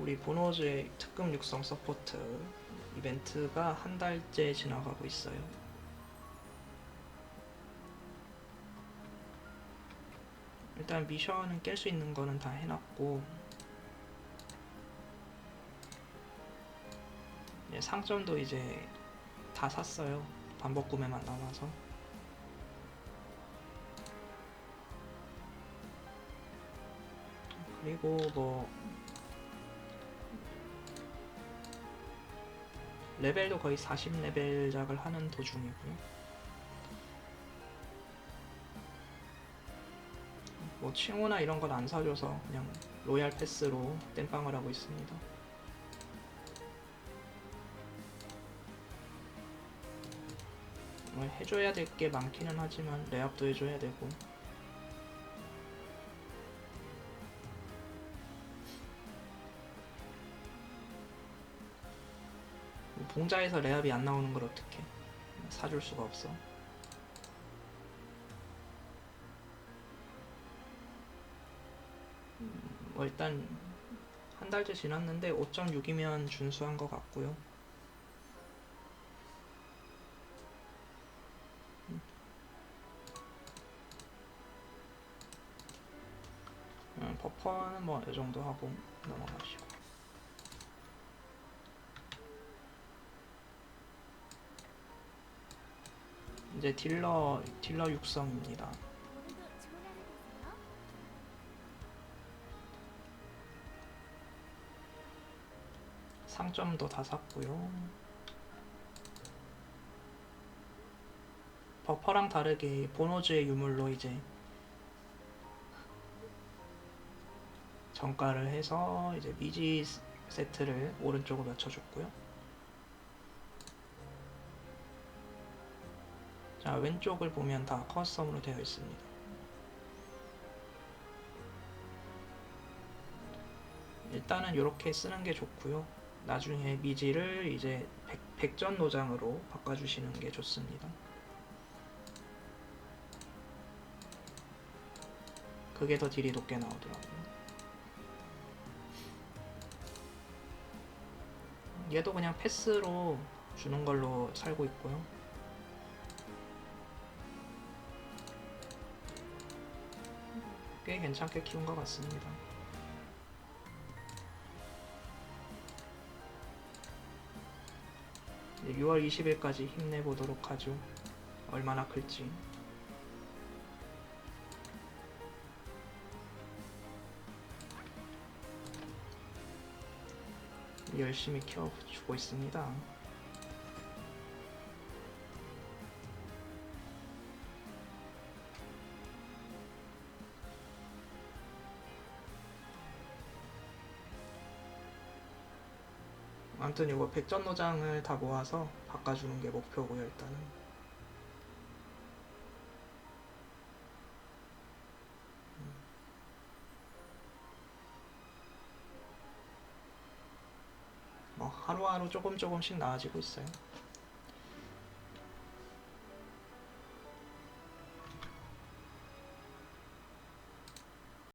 우리 보노즈의 특급 육성 서포트 이벤트가 한 달째 지나가고 있어요. 일단 미션은 깰 수 있는 거는 다 해놨고 예, 상점도 이제 다 샀어요. 반복 구매만 남아서. 그리고 뭐 레벨도 거의 40레벨 작을 하는 도중이고요. 뭐 칭호나 이런 건 안 사줘서 그냥 로얄 패스로 땜빵을 하고 있습니다. 뭐 해줘야 될 게 많기는 하지만 레압도 해줘야 되고 봉자에서 레압이 안 나오는 걸 어떻게 사줄 수가 없어. 음, 뭐 일단 한 달째 지났는데 5.6이면 준수한 것 같고요. 음, 버퍼는 뭐 이 정도 하고 넘어가시고. 이제 딜러 딜러 육성입니다. 상점도 다 샀고요. 버퍼랑 다르게 보노즈의 유물로 이제 정가를 해서 이제 미지 세트를 오른쪽으로 맞춰줬고요. 자 왼쪽을 보면 다 커스텀으로 되어 있습니다. 일단은 이렇게 쓰는 게 좋고요. 나중에 미지를 이제 백, 백전 노장으로 바꿔주시는 게 좋습니다. 그게 더 딜이 높게 나오더라고요. 얘도 그냥 패스로 주는 걸로 살고 있고요. 꽤 괜찮게 키운 것 같습니다. 이제 6월 20일까지 힘내보도록 하죠. 얼마나 클지. 열심히 키워주고 있습니다. 아무튼 이거 백전노장을 다 모아서 바꿔주는 게 목표고요 일단은 음. 뭐 하루하루 조금 조금씩 나아지고 있어요